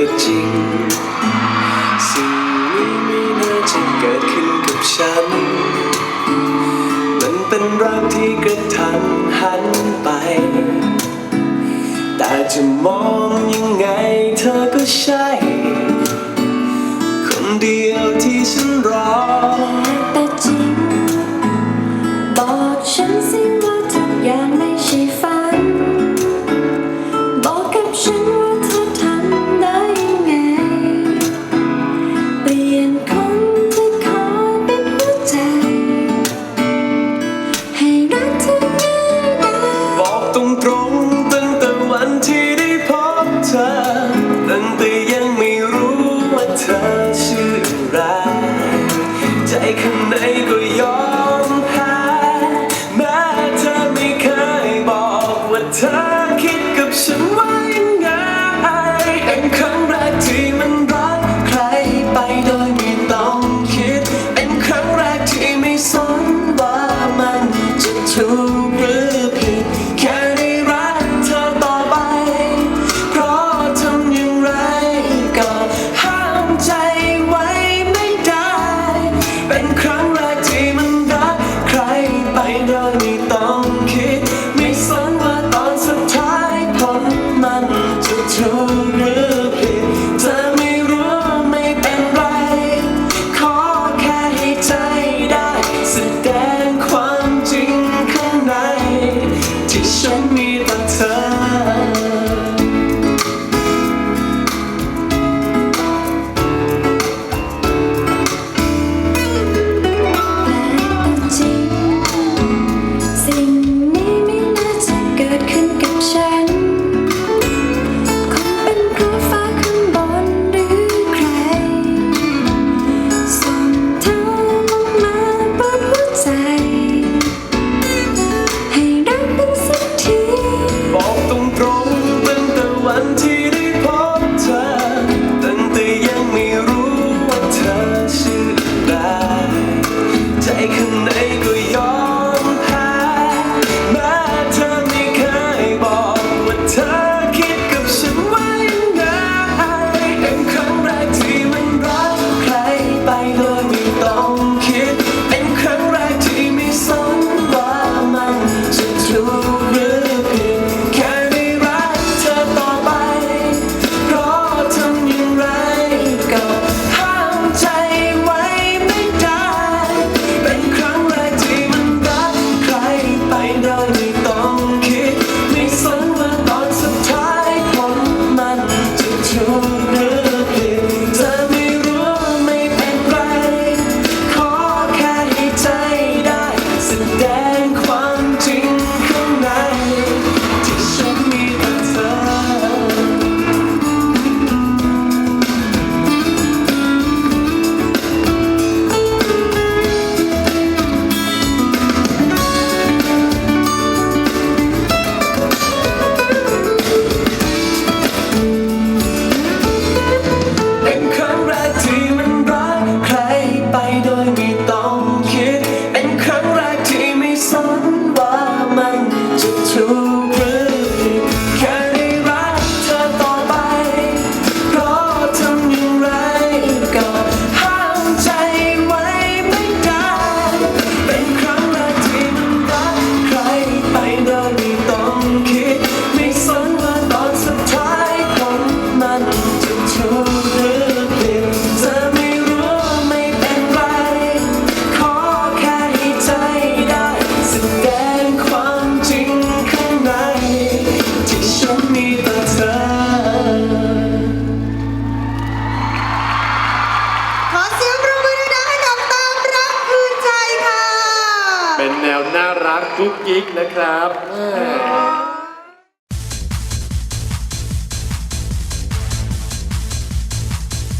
ก็จริง สิ่งนี้ไม่น่าจะเกิดขึ้นกับฉัน มันเป็นรักที่กระทันหันไป แต่จะมองยังไงเธอก็ใช่ คนเดียวที่ฉันรอแต่จริง บอกฉันสิ time. show me รักกุ๊กกิ๊กนะครับ